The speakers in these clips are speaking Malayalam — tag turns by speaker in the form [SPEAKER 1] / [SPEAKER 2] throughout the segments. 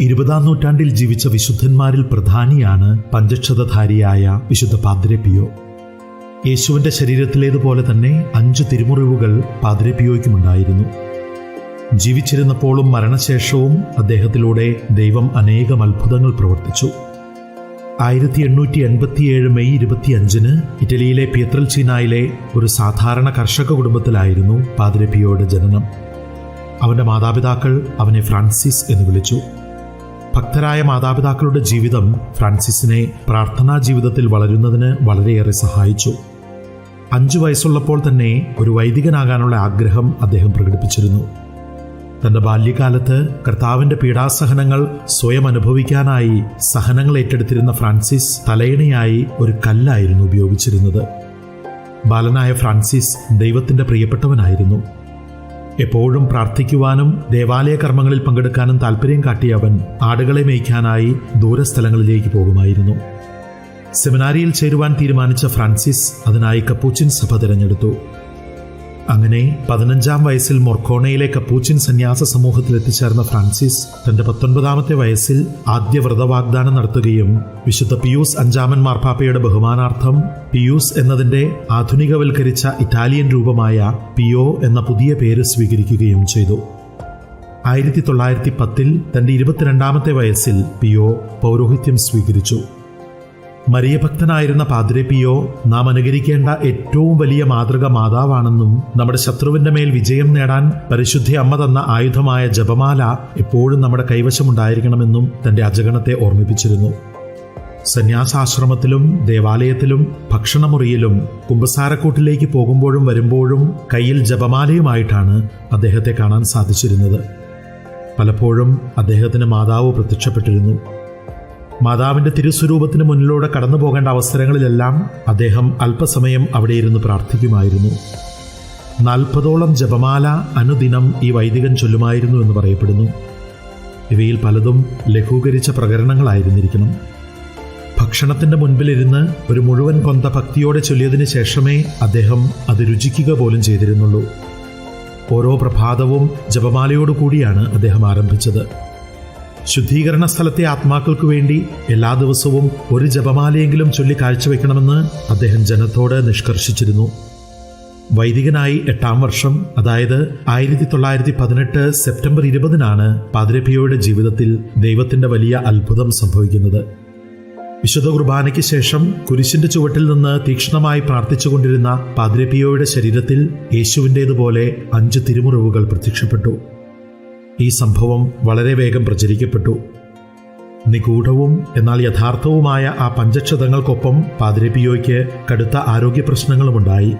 [SPEAKER 1] ഇരുപതാം നൂറ്റാണ്ടിൽ ജീവിച്ച വിശുദ്ധന്മാരിൽ പ്രധാനിയാണ് പഞ്ചക്ഷതധാരിയായ വിശുദ്ധ പാദ്രപിയോ യേശുവിന്റെ ശരീരത്തിലേതുപോലെ തന്നെ അഞ്ചു തിരുമുറിവുകൾ പാദ്രപിയോയ്ക്കുമുണ്ടായിരുന്നു ജീവിച്ചിരുന്നപ്പോഴും മരണശേഷവും അദ്ദേഹത്തിലൂടെ ദൈവം അനേകം അത്ഭുതങ്ങൾ പ്രവർത്തിച്ചു. ആയിരത്തി എണ്ണൂറ്റി എൺപത്തിയേഴ് മെയ് ഇരുപത്തിയഞ്ചിന് ഇറ്റലിയിലെ പിയത്രൽചീനായിലെ ഒരു സാധാരണ കർഷക കുടുംബത്തിലായിരുന്നു പാദ്രപിയോയുടെ ജനനം. അവന്റെ മാതാപിതാക്കൾ അവനെ ഫ്രാൻസിസ് എന്ന് വിളിച്ചു. ഭക്തരായ മാതാപിതാക്കളുടെ ജീവിതം ഫ്രാൻസിസിനെ പ്രാർത്ഥനാ ജീവിതത്തിൽ വളരുന്നതിന് വളരെയേറെ സഹായിച്ചു. അഞ്ചു വയസ്സുള്ളപ്പോൾ തന്നെ ഒരു വൈദികനാകാനുള്ള ആഗ്രഹം അദ്ദേഹം പ്രകടിപ്പിച്ചിരുന്നു. തന്റെ ബാല്യകാലത്ത് കർത്താവിന്റെ പീഡാസഹനങ്ങൾ സ്വയം അനുഭവിക്കാനായി സഹനങ്ങൾ ഏറ്റെടുത്തിരുന്ന ഫ്രാൻസിസ് തലയിണയായി ഒരു കല്ലായിരുന്നു ഉപയോഗിച്ചിരുന്നത്. ബാലനായ ഫ്രാൻസിസ് ദൈവത്തിന്റെ പ്രിയപ്പെട്ടവനായിരുന്നു. എപ്പോഴും പ്രാർത്ഥിക്കുവാനും ദേവാലയ കർമ്മങ്ങളിൽ പങ്കെടുക്കാനും താല്പര്യം കാട്ടിയ അവൻ ആടുകളെ മേയ്ക്കാനായി ദൂരസ്ഥലങ്ങളിലേക്ക് പോകുമായിരുന്നു. സെമിനാരിയിൽ ചേരുവാൻ തീരുമാനിച്ച ഫ്രാൻസിസ് അതിനായി കപ്പൂച്ചിൻ സഭ തിരഞ്ഞെടുത്തു. അങ്ങനെ പതിനഞ്ചാം വയസ്സിൽ മൊർക്കോണയിലെ കപ്പൂച്ചിൻ സന്യാസ സമൂഹത്തിൽ എത്തിച്ചേർന്ന ഫ്രാൻസിസ് തന്റെ പത്തൊൻപതാമത്തെ വയസ്സിൽ ആദ്യ വ്രതവാഗ്ദാനം നടത്തുകയും വിശുദ്ധ പിയൂസ് അഞ്ചാമൻ മാർപ്പാപ്പയുടെ ബഹുമാനാർത്ഥം പിയൂസ് എന്നതിന്റെ ആധുനികവൽക്കരിച്ച ഇറ്റാലിയൻ രൂപമായ പിയോ എന്ന പുതിയ പേര് സ്വീകരിക്കുകയും ചെയ്തു. ആയിരത്തി തൊള്ളായിരത്തി പത്തിൽ തന്റെ ഇരുപത്തിരണ്ടാമത്തെ വയസ്സിൽ പിയോ പൗരോഹിത്യം സ്വീകരിച്ചു. മരിയഭക്തനായിരുന്ന പാദ്രെ പിയോ നാം അനുകരിക്കേണ്ട ഏറ്റവും വലിയ മാതൃക മാതാവാണെന്നും നമ്മുടെ ശത്രുവിന്റെ മേൽ വിജയം നേടാൻ പരിശുദ്ധി അമ്മ തന്ന ആയുധമായ ജപമാല എപ്പോഴും നമ്മുടെ കൈവശമുണ്ടായിരിക്കണമെന്നും തന്റെ അജഗണത്തെ ഓർമ്മിപ്പിച്ചിരുന്നു. സന്യാസാശ്രമത്തിലും ദേവാലയത്തിലും ഭക്ഷണമുറിയിലും കുമ്പസാരക്കൂട്ടിലേക്ക് പോകുമ്പോഴും വരുമ്പോഴും കയ്യിൽ ജപമാലയുമായിട്ടാണ് അദ്ദേഹത്തെ കാണാൻ സാധിച്ചിരുന്നത്. പലപ്പോഴും അദ്ദേഹത്തിന് മാതാവ് പ്രത്യക്ഷപ്പെട്ടിരുന്നു. മാതാവിന്റെ തിരുസ്വരൂപത്തിന് മുന്നിലൂടെ കടന്നു പോകേണ്ട അവസരങ്ങളിലെല്ലാം അദ്ദേഹം അല്പസമയം അവിടെ ഇരുന്ന് പ്രാർത്ഥിക്കുമായിരുന്നു. നാൽപ്പതോളം ജപമാല അനുദിനം ഈ വൈദികൻ ചൊല്ലുമായിരുന്നു എന്ന് പറയപ്പെടുന്നു. ഇവയിൽ പലതും ലഘൂകരിച്ച പ്രകരണങ്ങളായിരുന്നിരിക്കണം. ഭക്ഷണത്തിന്റെ മുൻപിലിരുന്ന് ഒരു മുഴുവൻ കൊന്ത ഭക്തിയോടെ ചൊല്ലിയതിനു ശേഷമേ അദ്ദേഹം അത് രുചിക്കുക പോലും ചെയ്തിരുന്നുള്ളൂ. ഓരോ പ്രഭാതവും ജപമാലയോടുകൂടിയാണ് അദ്ദേഹം ആരംഭിച്ചത്. ശുദ്ധീകരണ സ്ഥലത്തെ ആത്മാക്കൾക്ക് വേണ്ടി എല്ലാ ദിവസവും ഒരു ജപമാലയെങ്കിലും ചൊല്ലി കാഴ്ചവെക്കണമെന്ന് അദ്ദേഹം ജനത്തോട് നിഷ്കർഷിച്ചിരുന്നു. വൈദികനായി എട്ടാം വർഷം അതായത് ആയിരത്തി തൊള്ളായിരത്തി പതിനെട്ട് സെപ്റ്റംബർ ഇരുപതിനാണ് പാതിരപ്പിയോയുടെ ജീവിതത്തിൽ ദൈവത്തിന്റെ വലിയ അത്ഭുതം സംഭവിക്കുന്നത്. വിശുദ്ധ കുർബാനയ്ക്ക് ശേഷം കുരിശിന്റെ ചുവട്ടിൽ നിന്ന് തീക്ഷ്ണമായി പ്രാർത്ഥിച്ചുകൊണ്ടിരുന്ന പാതിരപ്പിയോയുടെ ശരീരത്തിൽ യേശുവിന്റേതുപോലെ അഞ്ച് തിരുമുറിവുകൾ പ്രത്യക്ഷപ്പെട്ടു. ഈ സംഭവം വളരെ വേഗം പ്രചരിക്കപ്പെട്ടു. നിഗൂഢവും എന്നാൽ യഥാർത്ഥവുമായ ആ പഞ്ചക്ഷതങ്ങൾക്കൊപ്പം പാദ്രപിയോയ്ക്ക് കടുത്ത ആരോഗ്യ പ്രശ്നങ്ങളുമുണ്ടായി.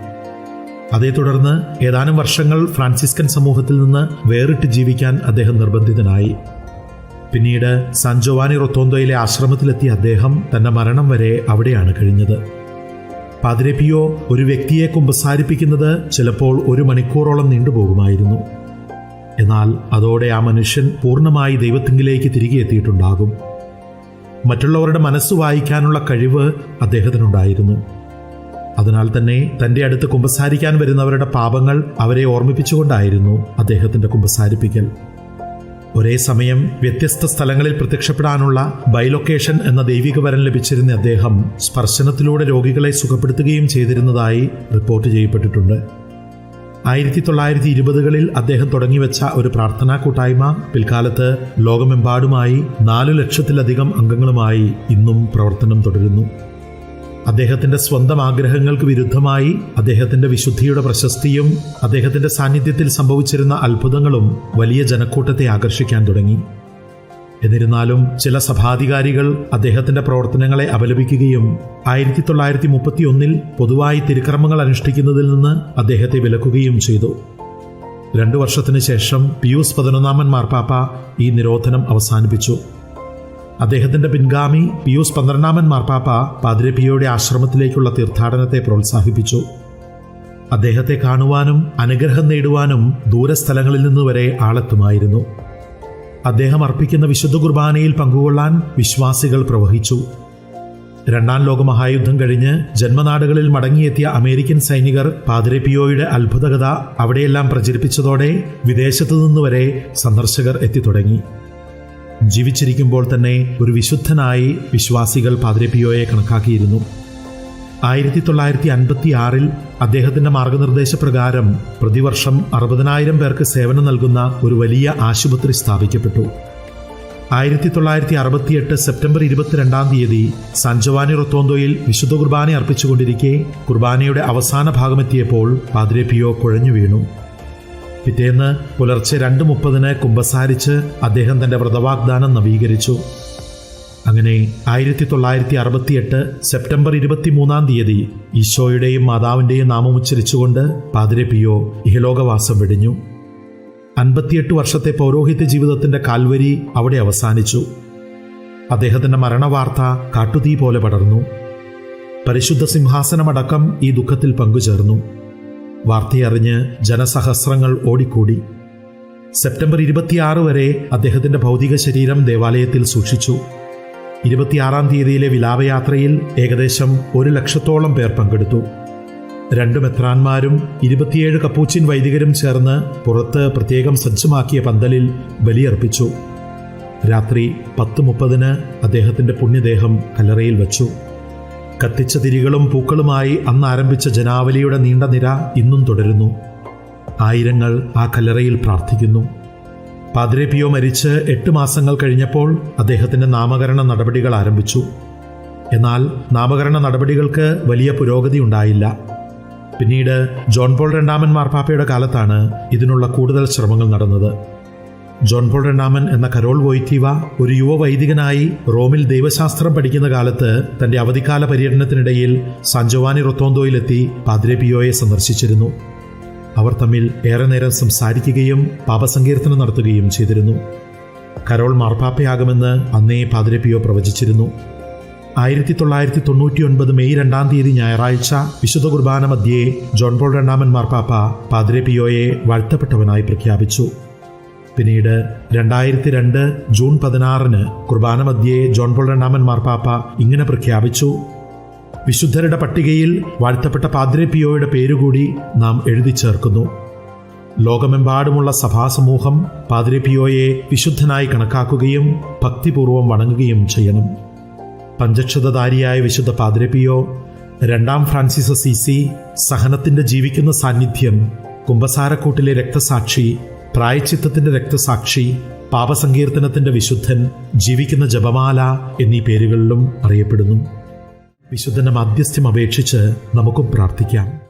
[SPEAKER 1] അതേ തുടർന്ന് ഏതാനും വർഷങ്ങൾ ഫ്രാൻസിസ്കൻ സമൂഹത്തിൽ നിന്ന് വേറിട്ട് ജീവിക്കാൻ അദ്ദേഹം നിർബന്ധിതനായി. പിന്നീട് സാൻ ജോവാനി റൊത്തോന്തോയിലെ ആശ്രമത്തിലെത്തിയ അദ്ദേഹം തന്റെ മരണം വരെ അവിടെയാണ് കഴിഞ്ഞത്. പാതിരപ്പിയോ ഒരു വ്യക്തിയെ കുമ്പസാരിപ്പിക്കുന്നത് ചിലപ്പോൾ ഒരു മണിക്കൂറോളം നീണ്ടുപോകുമായിരുന്നു. എന്നാൽ അതോടെ ആ മനുഷ്യൻ പൂർണമായി ദൈവത്തിങ്കിലേക്ക് തിരികെ എത്തിയിട്ടുണ്ടാകും. മറ്റുള്ളവരുടെ മനസ്സ് വായിക്കാനുള്ള കഴിവ് അദ്ദേഹത്തിനുണ്ടായിരുന്നു. അതിനാൽ തന്നെ തന്റെ അടുത്ത് കുമ്പസാരിക്കാൻ വരുന്നവരുടെ പാപങ്ങൾ അവരെ ഓർമ്മിപ്പിച്ചുകൊണ്ടായിരുന്നു അദ്ദേഹത്തിന്റെ കുമ്പസാരിപ്പിക്കൽ. ഒരേ സമയം വ്യത്യസ്ത സ്ഥലങ്ങളിൽ പ്രത്യക്ഷപ്പെടാനുള്ള ബൈലൊക്കേഷൻ എന്ന ദൈവിക വരം ലഭിച്ചിരുന്ന അദ്ദേഹം സ്പർശനത്തിലൂടെ രോഗികളെ സുഖപ്പെടുത്തുകയും ചെയ്തിരുന്നതായി റിപ്പോർട്ട് ചെയ്യപ്പെട്ടിട്ടുണ്ട്. ആയിരത്തി തൊള്ളായിരത്തി ഇരുപതുകളിൽ അദ്ദേഹം തുടങ്ങിവെച്ച ഒരു പ്രാർത്ഥനാ കൂട്ടായ്മ പിൽക്കാലത്ത് ലോകമെമ്പാടുമായി നാലു ലക്ഷത്തിലധികം അംഗങ്ങളുമായി ഇന്നും പ്രവർത്തനം തുടരുന്നു. അദ്ദേഹത്തിന്റെ സ്വന്തം ആഗ്രഹങ്ങൾക്ക് വിരുദ്ധമായി അദ്ദേഹത്തിന്റെ വിശുദ്ധിയുടെ പ്രശസ്തിയും അദ്ദേഹത്തിന്റെ സാന്നിധ്യത്തിൽ സംഭവിച്ചിരുന്ന അത്ഭുതങ്ങളും വലിയ ജനക്കൂട്ടത്തെ ആകർഷിക്കാൻ തുടങ്ങി. എന്നിരുന്നാലും ചില സഭാധികാരികൾ അദ്ദേഹത്തിന്റെ പ്രവർത്തനങ്ങളെ അപലപിക്കുകയും ആയിരത്തി തൊള്ളായിരത്തി മുപ്പത്തി ഒന്നിൽ പൊതുവായി തിരുക്രമങ്ങൾ അനുഷ്ഠിക്കുന്നതിൽ നിന്ന് അദ്ദേഹത്തെ വിലക്കുകയും ചെയ്തു. രണ്ടു വർഷത്തിനു ശേഷം പിയൂസ് പതിനൊന്നാമൻ മാർപ്പാപ്പ ഈ നിരോധനം അവസാനിപ്പിച്ചു. അദ്ദേഹത്തിന്റെ പിൻഗാമി പിയൂസ് പന്ത്രണ്ടാമൻ മാർപ്പാപ്പ പാദ്രപിയോയുടെ ആശ്രമത്തിലേക്കുള്ള തീർത്ഥാടനത്തെ പ്രോത്സാഹിപ്പിച്ചു. അദ്ദേഹത്തെ കാണുവാനും അനുഗ്രഹം നേടുവാനും ദൂരസ്ഥലങ്ങളിൽ നിന്ന് വരെ ആളെത്തുമായിരുന്നു. അദ്ദേഹം അർപ്പിക്കുന്ന വിശുദ്ധ കുർബാനയിൽ പങ്കുകൊള്ളാൻ വിശ്വാസികൾ പ്രവഹിച്ചു. രണ്ടാം ലോകമഹായുദ്ധം കഴിഞ്ഞ് ജന്മനാടുകളിൽ മടങ്ങിയെത്തിയ അമേരിക്കൻ സൈനികർ പാതിരപ്പിയോയുടെ അത്ഭുതകഥ അവിടെയെല്ലാം പ്രചരിപ്പിച്ചതോടെ വിദേശത്തു നിന്നുവരെ സന്ദർശകർ എത്തിത്തുടങ്ങി. ജീവിച്ചിരിക്കുമ്പോൾ തന്നെ ഒരു വിശുദ്ധനായി വിശ്വാസികൾ പാതിരപ്പിയോയെ പിയോയെ കണക്കാക്കിയിരുന്നു. ആയിരത്തി തൊള്ളായിരത്തി അൻപത്തി ആറിൽ അദ്ദേഹത്തിന്റെ മാർഗനിർദ്ദേശപ്രകാരം പ്രതിവർഷം അറുപതിനായിരം പേർക്ക് സേവനം നൽകുന്ന ഒരു വലിയ ആശുപത്രി സ്ഥാപിക്കപ്പെട്ടു. ആയിരത്തി തൊള്ളായിരത്തി അറുപത്തിയെട്ട് സെപ്റ്റംബർ ഇരുപത്തിരണ്ടാം തീയതി സഞ്ജവാനി റൊത്തോന്തോയിൽ വിശുദ്ധ കുർബാന അർപ്പിച്ചുകൊണ്ടിരിക്കെ കുർബാനയുടെ അവസാന ഭാഗമെത്തിയപ്പോൾ പാദ്രെ പിയോ കുഴഞ്ഞു വീണു. പിറ്റേന്ന് പുലർച്ചെ രണ്ട് മുപ്പതിന് കുമ്പസാരിച്ച് അദ്ദേഹം തന്റെ വ്രതവാഗ്ദാനം നവീകരിച്ചു. അങ്ങനെ ആയിരത്തി തൊള്ളായിരത്തി അറുപത്തിയെട്ട് സെപ്റ്റംബർ ഇരുപത്തിമൂന്നാം തീയതി ഈശോയുടെയും മാതാവിന്റെയും നാമം ഉച്ചരിച്ചുകൊണ്ട് പാതിരെ പിയോ ഇഹലോകവാസം വെടിഞ്ഞു. അൻപത്തിയെട്ട് വർഷത്തെ പൗരോഹിത്യ ജീവിതത്തിന്റെ കാൽവരി അവിടെ അവസാനിച്ചു. അദ്ദേഹത്തിന്റെ മരണവാർത്ത കാട്ടുതീ പോലെ പടർന്നു. പരിശുദ്ധ സിംഹാസനമടക്കം ഈ ദുഃഖത്തിൽ പങ്കുചേർന്നു. വാർത്തയറിഞ്ഞ് ജനസഹസ്രങ്ങൾ ഓടിക്കൂടി. സെപ്റ്റംബർ ഇരുപത്തിയാറ് വരെ അദ്ദേഹത്തിന്റെ ഭൗതിക ശരീരം ദേവാലയത്തിൽ സൂക്ഷിച്ചു. ഇരുപത്തിയാറാം തീയതിയിലെ വിലാപയാത്രയിൽ ഏകദേശം ഒരു ലക്ഷത്തോളം പേർ പങ്കെടുത്തു. രണ്ടു മെത്രാന്മാരും ഇരുപത്തിയേഴ് കപ്പൂച്ചിൻ വൈദികരും ചേർന്ന് പുറത്ത് പ്രത്യേകം സജ്ജമാക്കിയ പന്തലിൽ ബലിയർപ്പിച്ചു. രാത്രി പത്ത് മുപ്പതിന് അദ്ദേഹത്തിന്റെ പുണ്യദേഹം കല്ലറയിൽ വച്ചു. കത്തിച്ച തിരികളും പൂക്കളുമായി അന്ന് ആരംഭിച്ച ജനാവലിയുടെ നീണ്ട നിര ഇന്നും തുടരുന്നു. ആയിരങ്ങൾ ആ കല്ലറയിൽ പ്രാർത്ഥിക്കുന്നു. പാദ്രെ പിയോ മരിച്ച് എട്ട് മാസങ്ങൾ കഴിഞ്ഞപ്പോൾ അദ്ദേഹത്തിന്റെ നാമകരണ നടപടികൾ ആരംഭിച്ചു. എന്നാൽ നാമകരണ നടപടികൾക്ക് വലിയ പുരോഗതി ഉണ്ടായില്ല. പിന്നീട് ജോൺ പോൾ രണ്ടാമൻ മാർപ്പാപ്പയുടെ കാലത്താണ് ഇതിനുള്ള കൂടുതൽ ശ്രമങ്ങൾ നടന്നത്. ജോൺ പോൾ രണ്ടാമൻ എന്ന കരോൾ വോയ്റ്റീവ ഒരു യുവ വൈദികനായി റോമിൽ ദൈവശാസ്ത്രം പഠിക്കുന്ന കാലത്ത് തന്റെ അവധിക്കാല പര്യടനത്തിനിടയിൽ സഞ്ജോവാനി റൊത്തോന്തോയിലെത്തി പാദ്രെ പിയോയെ സന്ദർശിച്ചിരുന്നു. അവർ തമ്മിൽ ഏറെ നേരം സംസാരിക്കുകയും പാപസങ്കീർത്തനം നടത്തുകയും ചെയ്തിരുന്നു. കരോൾ മാർപ്പാപ്പയാകുമെന്ന് അന്നേ പാതിരപ്പിയോ പിയോ പ്രവചിച്ചിരുന്നു. ആയിരത്തി തൊള്ളായിരത്തി തൊണ്ണൂറ്റി ഒൻപത് മെയ് രണ്ടാം തീയതി ഞായറാഴ്ച വിശുദ്ധ കുർബാന മധ്യേ ജോൺ പോൾ രണ്ടാമൻ മാർപ്പാപ്പ പാതിരപ്പിയോയെ പിയോയെ വാഴ്ത്തപ്പെട്ടവനായി പ്രഖ്യാപിച്ചു. പിന്നീട് രണ്ടായിരത്തി രണ്ട് ജൂൺ പതിനാറിന് കുർബാന മധ്യേ ജോൺ പോൾ രണ്ടാമൻ മാർപ്പാപ്പ ഇങ്ങനെ പ്രഖ്യാപിച്ചു. വിശുദ്ധരുടെ പട്ടികയിൽ വാഴ്ത്തപ്പെട്ട പാദ്രെ പിയോയുടെ പേരുകൂടി നാം എഴുതി ചേർക്കുന്നു. ലോകമെമ്പാടുമുള്ള സഭാസമൂഹം പാദ്രെ പിയോയെ വിശുദ്ധനായി കണക്കാക്കുകയും ഭക്തിപൂർവം വണങ്ങുകയും ചെയ്യണം. പഞ്ചക്ഷതധാരിയായ വിശുദ്ധ പാദ്രെ പിയോ രണ്ടാം ഫ്രാൻസിസ് സിസി സഹനത്തിന്റെ ജീവിക്കുന്ന സാന്നിധ്യം കുംഭസാരക്കൂട്ടിലെ രക്തസാക്ഷി പ്രായച്ചിത്തത്തിന്റെ രക്തസാക്ഷി പാപസങ്കീർത്തനത്തിന്റെ വിശുദ്ധൻ ജീവിക്കുന്ന ജപമാല എന്നീ പേരുകളിലും അറിയപ്പെടുന്നു. വിശുദ്ധന്റെ മധ്യസ്ഥ്യം അപേക്ഷിച്ച് നമുക്കും പ്രാർത്ഥിക്കാം.